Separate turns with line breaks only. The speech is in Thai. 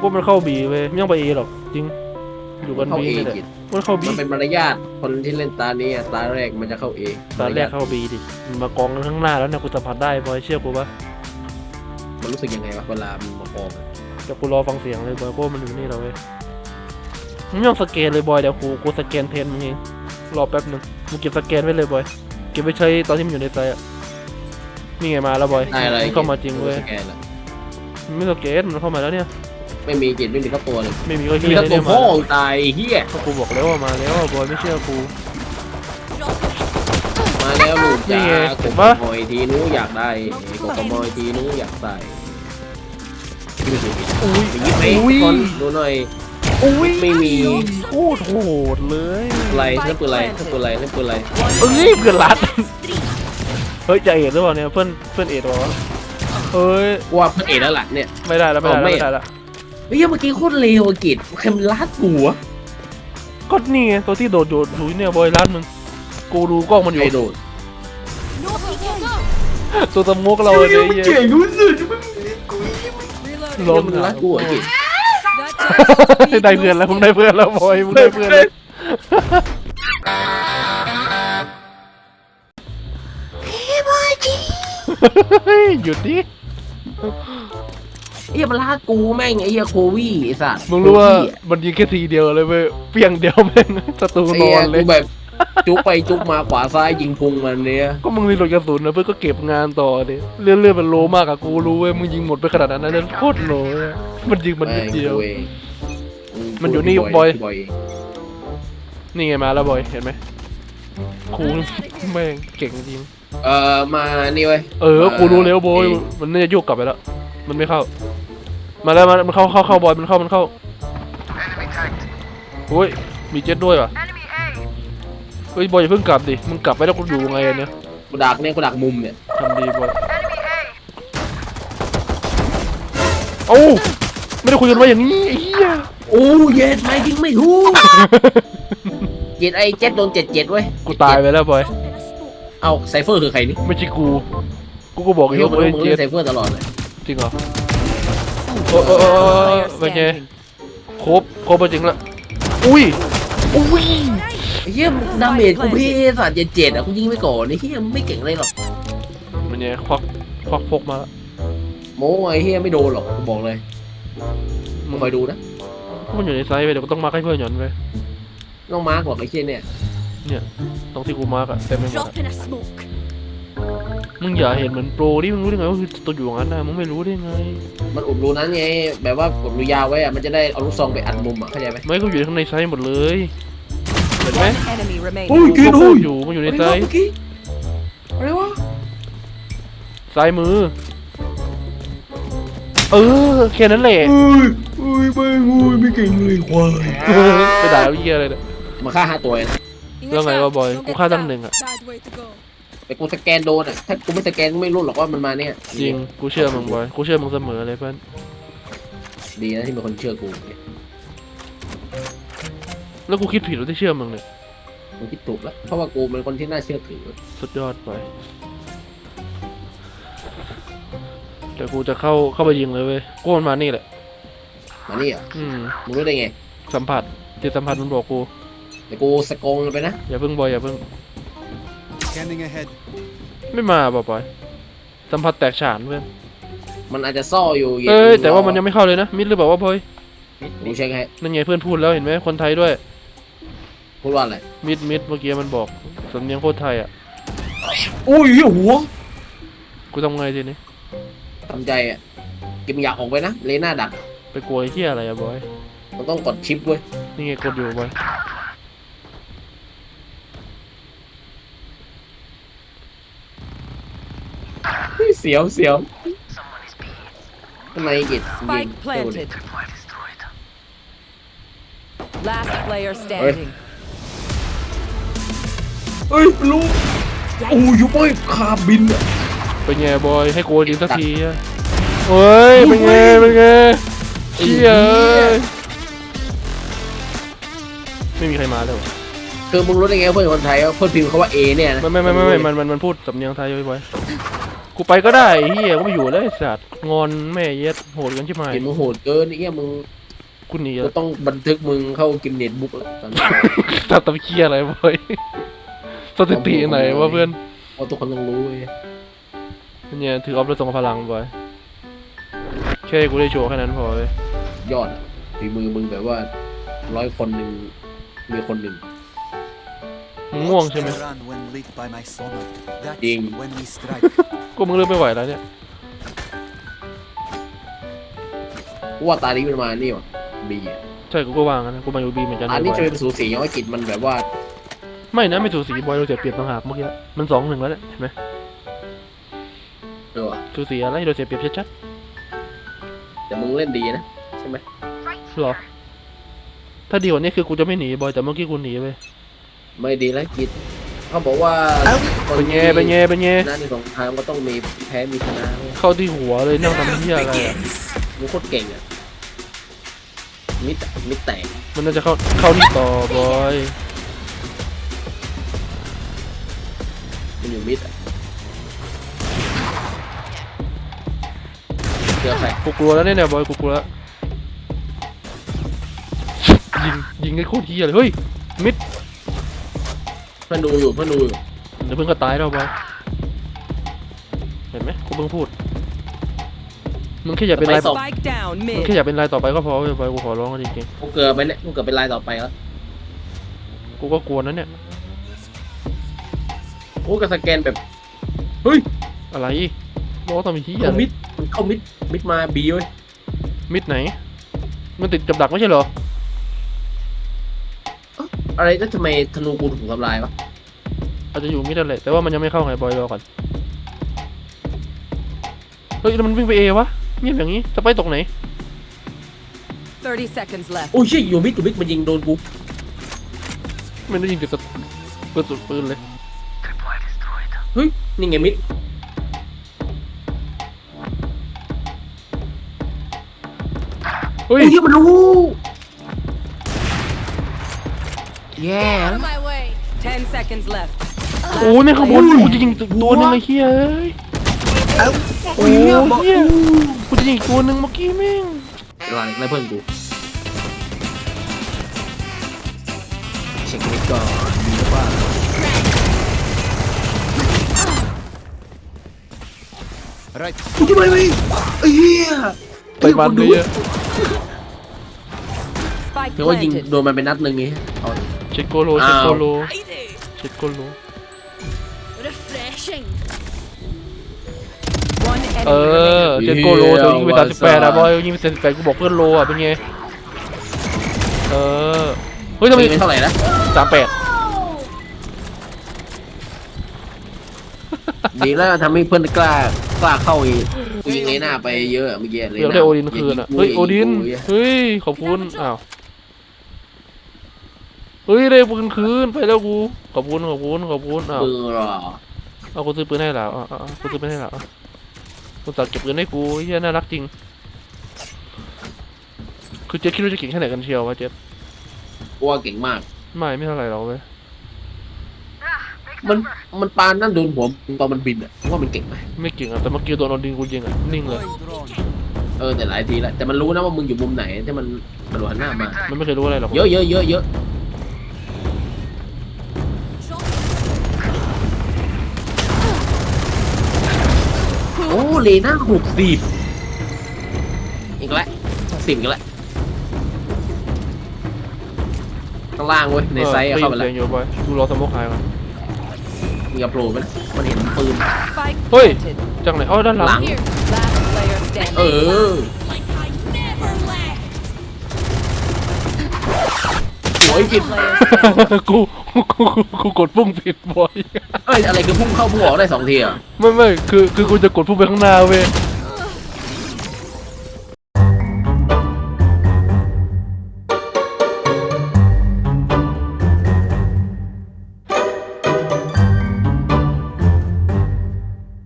กูมันเข้าบีเว้ยไม่ต้องไปเอหรอกจริง อยู่กัน
เข้า
บี
เอ
นี่แหละ
กิจ
มันเข้าบี
มันเป็นมารยาทคนที่เล่นตานี้อะตาแรกมันจะเข้าเอ
ตอนแรกเข้าบีดิมันมากองกันข้างหน้าแล้วเนี่ยกูสัมผัสได้บอยเชื่อกูปะ
มันรู้สึกยังไงวะเวลามันมากองอะ
เดี๋ยวกูรอฟังเสียงเลยบอยเพราะว่ามันอยู่นี่แล้วเว้ยมึงไม่ต้องสแกนเลยบอยเดี๋ยวกูกูสแกนเพนมึงเองรอแป๊บหนึงมึงเก็บสแกนไว้เลยบอยเก็บไว้ใช้ตอนที่มันอยู่ในไซต์อะนี่ไงมาแล้วบอย
ได้อะไร
มันเข้ามาจริงเว้ย
สแกนอะ
มันไม่สแกนมันเข้ามาแล้วเนี่ย
ไม่มีกิจไม่มีข้าตัวเลย
ไม่มีก็
มี
เฮีย
ข้า
เลย
ตัว
เนี่ย
พ่อ
มา
มึงตายไอ้เฮีย
ก็กูบอกแล้วว่ามาแล้วอะบอยไม่เชื่อกู
มาแล้วลูก
นี่
จ้า
ไง
ก
เห็
บ
นปะ
มอยทีนู้อยากได้กบมอยทีนู้อยากใส่ดูสิ
อุ้ย
ไปยิบไหม
อุ้ย
ก่อนดูหน่อย
อุ้ย
ไม่มี
โคตรโหดเลย
อะไรเล่นปืนอะไรเล่นปืนอะไรเล่นปืนอะไร
เอ้ยเพื่อนรัดเฮ้ยจะเอ็ดหรือเปล่าเนี่ยเพื่อนเพื่อนเอ็ดเหรอวะเอ้ย
ว่าเพื่อนเอแล้วล่ะเนี่ย
ไม่ได้แล้วไม่ได้แล้ว
อ๋อไม่
ไม่ได้แล้ว
เฮ้ยเมื่อกี้โคตรเลวอะกิจใครมันลาดกูวะ
ก็นี่ไงตัวที่โดดโดดอยู่เนี่ยบอยร้านมึงกูดูกล้องมันอยู่
ใครโดด
ตัวสมุกเราเลยเนี่ย
เจ๋งรู้สึก
ล้ม
มันลาดกูอะกิจ
ได้เพื่อนแล้วมึงได้เพื่อนแล้วบอยมึงได้เพื่อนแล้วเฮ้ยหยุดดิ
เฮียมันลากกูแม่งไอ้เฮียโควี่ไอ้สัส
มึงรู้ว่ามันยิงแค่ทีเดียวเลยเว้ยเปียงเดียวแม่งศัตรู
ไอ้
น
เฮี
อยนเล
กู
ย
แบบจุกไปจุกมาขวาซ้ายยิงพุงมันเนี่ย
ก็มึงรีโหลดกระสุนนะเพื่อนก็เก็บงานต่อดิเลื่อนเลื่อนมันโลมากอะกูรู้เว้ยมึงยิงหมดไปขนาดนั้นนะเลื่อนโคตรโลเลยมันยิงมันนิดเดียว
แม่งกูเอง
มันอยู่นี่บอย
บอย
นี่ไงมาแล้วบอยเห็นไหมครูแม่งเก่งจริง
เอ่อมานี่เว้ย
เออครูรู้แล้วบอย
เอ๊ะ
มันน่าจะโยกกลับไปแล้ว มันไม่เข้า มาแล้วมามันเข้าเข้าเข้าบอยมันเข้ามันเข้าโอ้ยมีเจ็ตด้วยว่ะเฮ้ยบอยอย่าเพิ่งกลับดิมึงกลับไปแล้วกูอยู่ไงอันเนี่ย
กูดักเนี่ยกูดักมุมเนี่ย
ทำดีบอยเอ้าไม่ได้คุยกันไว้อย่างนี้ไอ้เหี้ย
โอ้เย็ดไม่ยิงไม่ถูกเจ็ดไอ้เจ็ดโดนเจ็ดเจ็ดเว้ย
กูตายไปแล้วบอย
เอาไซเฟอร์คือใครนี่
ไม่ใช่กูกูก็บอก
เฮ้
เฮ้
ย
ย
มึง
เว้ย
มึง
เจ็
เล่
ด
นไซเฟอร์ตลอดเลย
จริงเหรอ โอ้โอ้โอ้เป็นไงครบครบไปจริงละอุ้ยอุ้ย
ไอ้เหี้ยดาเมจกูพี่สัตว์เจ็ดเจ็ดอะกูยิงไปก่อนไอ้เหี้ยไม่เก่งเลยหรอก
มันไงควักควักพกมาละ
โม้ไอ้เหี้ยไม่โดนหรอกกูบอกเลยมึงคอยดูนะ
มันอยู่ในไซส์ไปเดี๋ยวกูต้องมาร์คให้เพื่อนหย่อนไป
น้องมาร์กหรอกไอ้เหี้ยเนี่ย
ตรงที่กูมาร์กอะเต็มไปหมดอะ
Drop in a smoke.
มึงอย่าเห็นเหมือนโปรดิมึงรู้ได้ไงว่าคือตัวอยู่อย่างนั้นนะมึงไม่รู้ได้ไง
มันอุดรูนั้นไง แบบว่ากดรูยาวไว้อะมันจะได้เอาลูกซองไปอัดมุมอะเข้าใจไหม
ไม่ก็อยู่ข้างในไซส์หมดเลยเห็นไหม
Enemy remaining.
โอ้ยกิน
ก็
โอ้ย
อยู่มันอยู่ในไซส์
เมื่อกี้อะไรวะ
ซ้ายมือ เออแค่นั้นแหละ
เอ้ยเอ้ยไม่งูไม่เก่งเลยควาย
ไปด่าเหี้ยอะไรเนี่ย
มาฆ่าห้าตัวเลยนะ
แล้วไงวะบอย กูฆ่าตั้งหนึ่งอะ
Bad way to go.
แต่กูสแกนโดนอะ ถ้ากูไม่สแกนกูไม่รู้หรอกว่ามันมาเนี่ย
จริงกูเชื่อมึงบอยกูเชื่อมึงเสมอเลยเพื่อน
ดีนะที่มีคนเชื่อกู
แล้วกูคิดผิดว่าที่เชื่อมึงเนี่ย
กูคิดถูกแล้วเพราะว่ากูเป็นคนที่น่าเชื่อถือ
สุดยอดไปเดี๋ยวกูจะเข้าเข้าไปยิงเลยเว้ยกูมันมานี่แหละ
มานี่อะ
อืม
มึงรู้ได้ไง
สัมผัสจิตสัมผัสมันบอกกู
เดี๋ยวกูสกงไปนะ
อย่าเพิ่งบอยอย่าเพิ่ง
Scanning ahead.
ไม่มาป่ะบอยสัมผัสแตกฉานเพื่อน
มันอาจจะซ่ออยู่ย็น
เอ้ยแต่ว่ามันยังไม่เข้าเลยนะมิดหรือเปล่าวะบอย
กูเช็คให้
นั่นไงเพื่อนพูดแล้วเห็นไหมคนไทยด้วย
พูดว่าอะไร
มิดมิดเมื่อกี้มันบอกสำเนียงโคตรไทยอะ
อุ้ยหัว
กูทำไงทีนี้
ทำใจอะกิมอยากออกไปนะเลน่าดัก
ไปกลัวไอ้เหี้ยอะไรอะบอย
มันต้องกดชิปเว้ย
นี่ไงกดอยู่บอย
เฮ้ยเสียวเสียวทำไมกิจ
Spike planted. Last player standing.
เฮ้ยลูกโอ้ยยุบเว้ยคาบินอะ
เป็นไงบอยให้กูยิงสักทีอะเฮ้ยเป็นไงเป็นไงเชี่ยเอ้ยไม่มีใครมาแล้ว
คือมึงรู้ได้ไงว่าเพื่อนคนไทยว่าเพื่อนพิมพ์เขาว่าเอเนี่ยนะ
ไม่ไม่ไม่ไม่ไม่มันมันมันพูดสำเนียงไทยไว้ไว้กู กูไปก็ได้ไอ้เฮียกูไม่อยู่แล้วไอ้สัตว์งอนแม่เย็ดโหดกันใช่ไหม
เห็นมึงโหดเกินไอ้เงี้ยมึง
กูหนี
กู
แล้ว
ต้องบันทึกมึงเข้ากินเน็ตบุ๊กแล้วตอนนี้
ตัดตะเคียอะไรบอยสถิติไหนวะเพื่อน
เพราะทุกคนต้องรู้เว้ย
เนี่ยถือออฟแล้วส่งพลังบอยแค่กูได้โชว์แค่นั้นพอเลย
ยอดอะฝีมือมึงแบบว่าร้อยคนหนึ่งมีคนหนึ่ง
มึ งง่วงใช่ไหม
I run when lit by my sonar. That's
Ding.
when we strike.
กูมึงเริ่มไม่ไหวแล้วเนี่ย
กูว่าตานี้มันมานี่วะบีอะ
ใช่กูก็วางนะกูมาอยู่บีเหมือนกัน
อันนี้
บ
จะ
อย
เป็นสูสีย้อยกิจมันแบบว่า
ไม่นะไม่สูสีบอยเราเสียเปรียบต่างหากเมื่อกี้มันสองหนึ่งแล้วเนี่ยเห็นไหม
เออว่ะ
สูสีอะไรเราเสียเปรียบชัด
แต่มึงเล่นดีนะใช่ไหม
ๆหรอถ้าดีกว่านี้คือกูจะไม่หนีบอยแต่เมื่อกี้กูหนีไป
ไม่ดีแล้วกิจเขาบอกว่าคน
เป็นไงเป็นไงเป็นไง
ชนะในสงครามก็ต้องมีแพ้มีชนะเว้ย
เข้าที่หัวเลยนั่งทำเหี้ยอะไรอะ
มึงโคตรเก่งอะมิดอะมิดแตก
มันน่าจะเข้าเข้าที่ต่อบอย
มันอยู่มิดอะเจอใคร
กูกลัวแล้วเนี่ยเนี่ยบอยกูกลัวแล้วยิงยิงไอ้โคตรเหี้ยเลยเฮ้ยมิด
เพื่อนดูอยู่เพื่อนดูอยู่
เดี๋ยวเพิ่งก็ตายแล้วบอยเห็นไหมกูเพิ่งพูด มึงแค่อย่าเป็นไร
Spike down
มึง
mid.
แค่อย่าเป็นไรต่อไปก็พอเว้ยบอยกูขอร้องกันจริง
กูเกิดไปเนี่ยกูเกิดเป็นลายต่อไปแล้ว
ๆกูก็กลัวนะเนี่ย
โอ้กับสแกนแบบเฮ้ย
อะไรบอกว่าต้องมีที่
เข้ามิดมันเข้ามิดมิดมาบีเว้ย
มิดไหน มันติดกับดักไม่ใช่เหรอ
อะไรแล้วทำไมธนูกูถูกทำลายวะ
อาจจะอยู่มิดนั่นแหละแต่ว่ามันยังไม่เข้าไงบอยรอก่อนเฮ้ยแล้วมันวิ่งไปเอวะเงียบอย่างนี้จะไปตกไหน
30 seconds left.
โอ้ยเชี่ยอยู่มิดอยู่มิดมันยิงโดนกู
ไม่ได้ยิงแต่ปืนสุดปืนเลย
เฮ้ยนี่ไงมิด
เฮ้
โอ้
ย
ยเหี้ยมันรู้ แย่แล้ว
10 seconds left.
โอ้ยไม่ขบวนกูจะยิงตัวหนึงไอ้เหี้ยเอ้ย
โอ้ยเหี้ยบอก
เหี้ยกูจะยิงอีกตัวหนึงเมื่อกี้แม่ง
เวลาอะไรเพื่อนกูเช็คมิดก่อนมีหรือเปล่า
Right.
กูจะไปไหมไอ้เหี้ย
ไปมันเลยอะ
Spike
ถือว่ายิง
planted.
โดนมันเป็นนัดหนึ่งไงเอา
เช็คโกโลเช็คโกโลเช็คโกโล
Refreshing.
One
เอ
enemy
อ
remaining.
เช็คโกโลเธอยิงไปสามสิบแปดอะบอยยิงไปสามสิบแปดกูบอกเพื่อนโลอะเป็นไงเออเฮ้ยทำไม
ตีไปเท่าไหร่นะ
สามแปด
ดีแล้วทำให้เพื่อนกล้ากล้าเข้าอีกกูยิงเลน่าไปเยอะเมื่อกี้เล
เดี๋ยว
น่า
ได้โอดินคืนอะเฮ้ยโอดินเฮ้ยขอบคุณอ้าวเฮ้ยได้ปืนคืนไปแล้วกูขอบคุณขอบคุณขอบคุณอ้าว
มือหรอ
เอากูซื้อปืนให้แล้วอะอะอะกูซื้อปืนให้แล้วอะกูตัดเก็บเงินให้กูเฮียน่ารักจริง คือเจ๊คิดว่าจะเก่งแค่ไหนกันเชียววะเจ๊
กูว่าเก่งมาก
ไม่ไม่เท่าไหร่หรอกเว้ย
มันมันปานนั่นโดนหัวตอนมันบินอะกูว่ามันเก่งไหม
ไม่เก่งอะแต่เมื่อกี้โดนโอดินกูยิงอะนิ่งเลย
Deploy drone.
เออแต่หลายทีแล้วแต่มันรู้นะว่ามึงอยู่มุมไหนที่มันมันหันหน้ามา
มันไม่เคยรู้อะไรหรอก
เยอะเยอะเยอะเยอะ เลน่าหกสิบอีกแล้วสิบอีกแล้วข้างล่างเว้ยในไซส์อะ
เออ
เข้าไป
ได้
แล้
ยิ
วน
เสียงอยู่บอยดูรอสโมกหายก่อน
มีกระโผล่ไปแล้วมันเห็นปืน
Spike
Oi.
planted.
จังไหนอ๋อด้านหลัง
หลัง
Last player
เอ
standing.
อ อ้ยผิด
Player standing.
กูกูกูกูกดพุ่งผิดบอย
เอ้ยอะไรคือพุ่งเข้าพุ่งออกได้สองทีอะ
ไม่ไม่คือคือกูจะกดพุ่งไปข้างหน้าเว้ย